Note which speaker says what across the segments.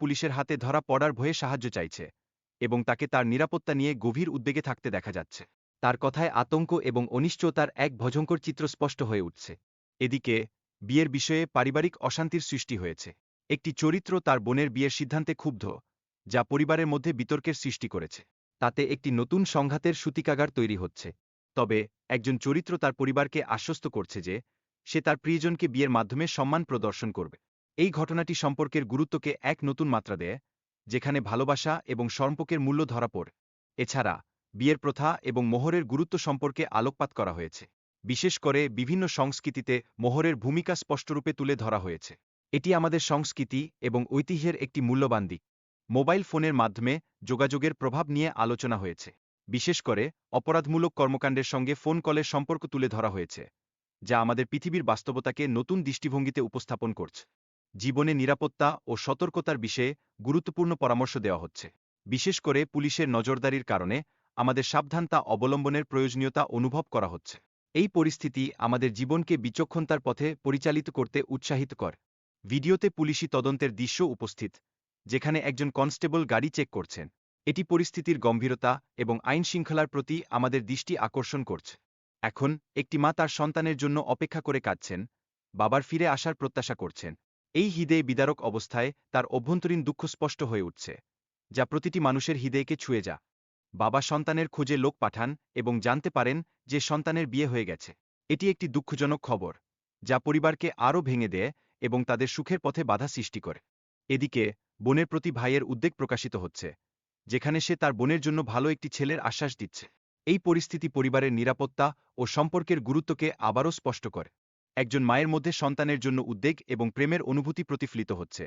Speaker 1: পুলিশের হাতে ধরা পড়ার ভয়ে সাহায্য চাইছে এবং তাকে তার নিরাপত্তা নিয়ে গভীর উদ্বেগে থাকতে দেখা যাচ্ছে। তার কথায় আতঙ্ক এবং অনিশ্চয়তার এক ভজঙ্কর চিত্র স্পষ্ট হয়ে উঠছে। এদিকে, বিয়ের বিষয়ে পারিবারিক অশান্তির সৃষ্টি হয়েছে। একটি চরিত্র তার বোনের বিয়ের সিদ্ধান্তে ক্ষুব্ধ, যা পরিবারের মধ্যে বিতর্কের সৃষ্টি করেছে। তাতে একটি নতুন সংঘাতের সূতিকাগার তৈরি হচ্ছে। তবে, একজন চরিত্র তার পরিবারকে আশ্বস্ত করছে যে, সে তার প্রিয়জনকে বিয়ের মাধ্যমে সম্মান প্রদর্শন করবে। এই ঘটনাটি সম্পর্কের গুরুত্বকে এক নতুন মাত্রা দেয়, যেখানে ভালোবাসা এবং সম্পর্কের মূল্য ধরা পড়ে। এছাড়া, বিয়ের প্রথা এবং মোহরের গুরুত্ব সম্পর্কে আলোকপাত করা হয়েছে। বিশেষ করে বিভিন্ন সংস্কৃতিতে মোহরের ভূমিকা স্পষ্টরূপে তুলে ধরা হয়েছে। এটি আমাদের সংস্কৃতি এবং ঐতিহ্যের একটি মূল্যবান দিক। মোবাইল ফোনের মাধ্যমে যোগাযোগের প্রভাব নিয়ে আলোচনা হয়েছে। বিশেষ করে, অপরাধমূলক কর্মকাণ্ডের সঙ্গে ফোন কলের সম্পর্ক তুলে ধরা হয়েছে, যা আমাদের পৃথিবীর বাস্তবতাকে নতুন দৃষ্টিভঙ্গিতে উপস্থাপন করছে। জীবনে নিরাপত্তা ও সতর্কতার বিষয়ে গুরুত্বপূর্ণ পরামর্শ দেওয়া হচ্ছে। বিশেষ করে পুলিশের নজরদারির কারণে আমাদের সাবধানতা অবলম্বনের প্রয়োজনীয়তা অনুভব করা হচ্ছে। এই পরিস্থিতি আমাদের জীবনকে বিচক্ষণতার পথে পরিচালিত করতে উৎসাহিত কর। ভিডিওতে পুলিশি তদন্তের দৃশ্য উপস্থিত, যেখানে একজন কনস্টেবল গাড়ি চেক করছেন। এটি পরিস্থিতির গম্ভীরতা এবং আইন শৃঙ্খলার প্রতি আমাদের দৃষ্টি আকর্ষণ করছে। এখন একটি মা তার সন্তানের জন্য অপেক্ষা করে কাঁদছেন, বাবার ফিরে আসার প্রত্যাশা করছেন। এই হৃদয়ে বিদারক অবস্থায় তার অভ্যন্তরীণ দুঃখ স্পষ্ট হয়ে উঠছে, যা প্রতিটি মানুষের হৃদয়কে ছুঁয়ে যা। বাবা সন্তানের খোঁজে লোক পাঠান এবং জানতে পারেন যে সন্তানের বিয়ে হয়ে গেছে। এটি একটি দুঃখজনক খবর, যা পরিবারকে আরও ভেঙে দেয় এবং তাদের সুখের পথে বাধা সৃষ্টি করে। এদিকে, বোনের প্রতি ভাইয়ের উদ্বেগ প্রকাশিত হচ্ছে, যেখানে সে তার বোনের জন্য ভালো একটি ছেলের আশ্বাস দিচ্ছে। এই পরিস্থিতি পরিবারের নিরাপত্তা ও সম্পর্কের গুরুত্বকে আবারও স্পষ্ট করে। একজন মায়ের মধ্যে সন্তানের জন্য উদ্বেগ এবং প্রেমের অনুভূতি প্রতিফলিত হচ্ছে।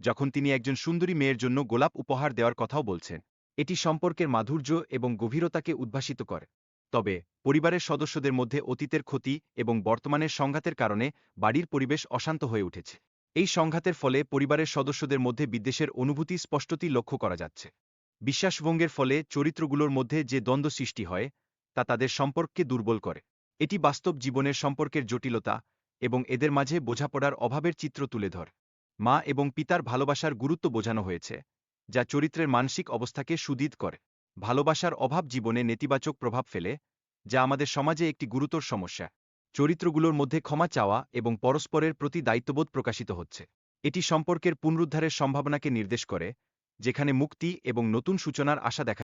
Speaker 1: যখন তিনি একজন সুন্দরী মেয়ের জন্য গোলাপ উপহার দেওয়ার কথাও বলছেন, এটি সম্পর্কের মাধুর্য এবং গভীরতাকে উদ্ভাসিত করে। তবে, পরিবারের সদস্যদের মধ্যে অতীতের ক্ষতি এবং বর্তমানের সংঘাতের কারণে বাড়ির পরিবেশ অশান্ত হয়ে উঠেছে। এই সংঘাতের ফলে পরিবারের সদস্যদের মধ্যে বিদ্বেষের অনুভূতি স্পষ্টতই লক্ষ্য করা যাচ্ছে। বিশ্বাসভঙ্গের ফলে চরিত্রগুলোর মধ্যে যে দ্বন্দ্ব সৃষ্টি হয়, তা তাদের সম্পর্ককে দুর্বল করে। এটি বাস্তব জীবনের সম্পর্কের জটিলতা এবং এদের মাঝে বোঝাপড়ার অভাবের চিত্র তুলে ধর। মা এবং পিতার ভালোবাসার গুরুত্ব বোঝানো হয়েছে, যা চরিত্রের মানসিক অবস্থাকে সুদৃঢ় করে। ভালোবাসার অভাব জীবনে নেতিবাচক প্রভাব ফেলে, যা আমাদের সমাজে একটি গুরুতর সমস্যা। চরিত্রগুলোর মধ্যে ক্ষমা চাওয়া এবং পরস্পরের প্রতি দায়িত্ববোধ প্রকাশিত হচ্ছে। এটি সম্পর্কের পুনরুদ্ধারের সম্ভাবনাকে নির্দেশ করে, যেখানে মুক্তি এবং নতুন সূচনার আশা দেখা